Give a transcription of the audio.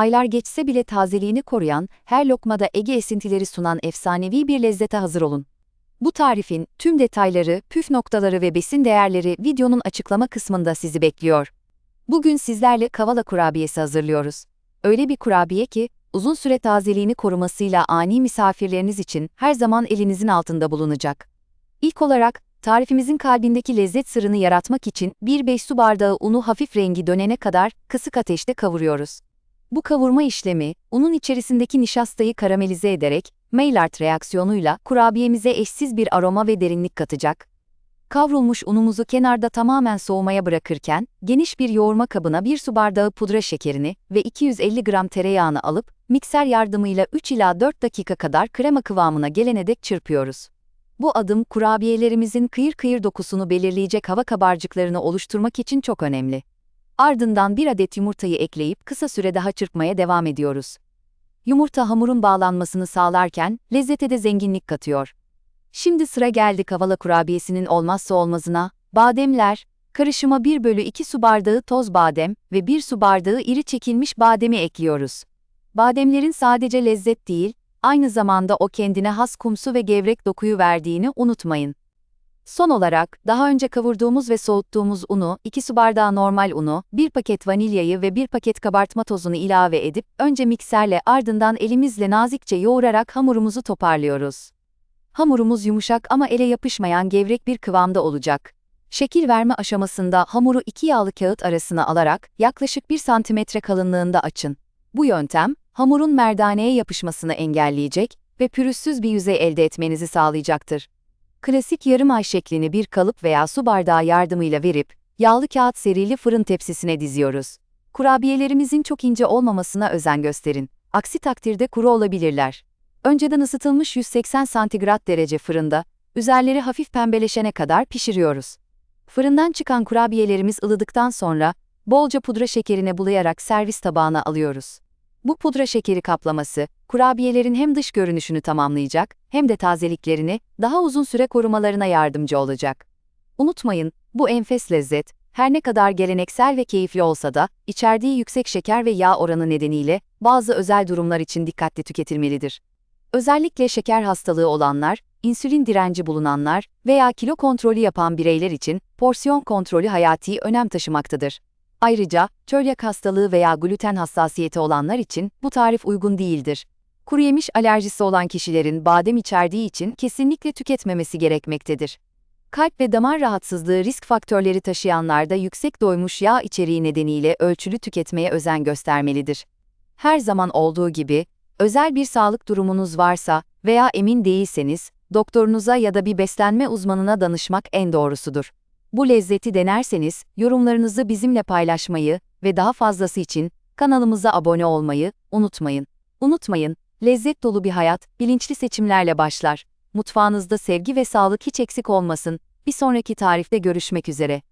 Aylar geçse bile tazeliğini koruyan, her lokmada Ege esintileri sunan efsanevi bir lezzete hazır olun. Bu tarifin tüm detayları, püf noktaları ve besin değerleri videonun açıklama kısmında sizi bekliyor. Bugün sizlerle kavala kurabiyesi hazırlıyoruz. Öyle bir kurabiye ki, uzun süre tazeliğini korumasıyla ani misafirleriniz için her zaman elinizin altında bulunacak. İlk olarak, tarifimizin kalbindeki lezzet sırrını yaratmak için 1-5 su bardağı unu hafif rengi dönene kadar kısık ateşte kavuruyoruz. Bu kavurma işlemi, unun içerisindeki nişastayı karamelize ederek, Maillard reaksiyonuyla kurabiyemize eşsiz bir aroma ve derinlik katacak. Kavrulmuş unumuzu kenarda tamamen soğumaya bırakırken, geniş bir yoğurma kabına 1 su bardağı pudra şekerini ve 250 gram tereyağını alıp, mikser yardımıyla 3 ila 4 dakika kadar krema kıvamına gelene dek çırpıyoruz. Bu adım kurabiyelerimizin kıyır kıyır dokusunu belirleyecek hava kabarcıklarını oluşturmak için çok önemli. Ardından bir adet yumurtayı ekleyip kısa süre daha çırpmaya devam ediyoruz. Yumurta hamurun bağlanmasını sağlarken lezzete de zenginlik katıyor. Şimdi sıra geldi kavala kurabiyesinin olmazsa olmazına, bademler, karışıma 1 bölü 2 su bardağı toz badem ve 1 su bardağı iri çekilmiş bademi ekliyoruz. Bademlerin sadece lezzet değil, aynı zamanda o kendine has kumsu ve gevrek dokuyu verdiğini unutmayın. Son olarak, daha önce kavurduğumuz ve soğuttuğumuz unu, 2 su bardağı normal unu, 1 paket vanilyayı ve 1 paket kabartma tozunu ilave edip, önce mikserle ardından elimizle nazikçe yoğurarak hamurumuzu toparlıyoruz. Hamurumuz yumuşak ama ele yapışmayan gevrek bir kıvamda olacak. Şekil verme aşamasında hamuru iki yağlı kağıt arasına alarak yaklaşık 1 santimetre kalınlığında açın. Bu yöntem, hamurun merdaneye yapışmasını engelleyecek ve pürüzsüz bir yüzey elde etmenizi sağlayacaktır. Klasik yarım ay şeklini bir kalıp veya su bardağı yardımıyla verip, yağlı kağıt serili fırın tepsisine diziyoruz. Kurabiyelerimizin çok ince olmamasına özen gösterin. Aksi takdirde kuru olabilirler. Önceden ısıtılmış 180 santigrat derece fırında, üzerleri hafif pembeleşene kadar pişiriyoruz. Fırından çıkan kurabiyelerimiz ılıdıktan sonra, bolca pudra şekerine bulayarak servis tabağına alıyoruz. Bu pudra şekeri kaplaması, kurabiyelerin hem dış görünüşünü tamamlayacak, hem de tazeliklerini daha uzun süre korumalarına yardımcı olacak. Unutmayın, bu enfes lezzet, her ne kadar geleneksel ve keyifli olsa da, içerdiği yüksek şeker ve yağ oranı nedeniyle bazı özel durumlar için dikkatli tüketilmelidir. Özellikle şeker hastalığı olanlar, insülin direnci bulunanlar veya kilo kontrolü yapan bireyler için porsiyon kontrolü hayati önem taşımaktadır. Ayrıca, çölyak hastalığı veya gluten hassasiyeti olanlar için bu tarif uygun değildir. Kuru yemiş alerjisi olan kişilerin badem içerdiği için kesinlikle tüketmemesi gerekmektedir. Kalp ve damar rahatsızlığı risk faktörleri taşıyanlarda yüksek doymuş yağ içeriği nedeniyle ölçülü tüketmeye özen göstermelidir. Her zaman olduğu gibi, özel bir sağlık durumunuz varsa veya emin değilseniz, doktorunuza ya da bir beslenme uzmanına danışmak en doğrusudur. Bu lezzeti denerseniz, yorumlarınızı bizimle paylaşmayı ve daha fazlası için kanalımıza abone olmayı unutmayın. Unutmayın, lezzet dolu bir hayat bilinçli seçimlerle başlar. Mutfağınızda sevgi ve sağlık hiç eksik olmasın. Bir sonraki tarifte görüşmek üzere.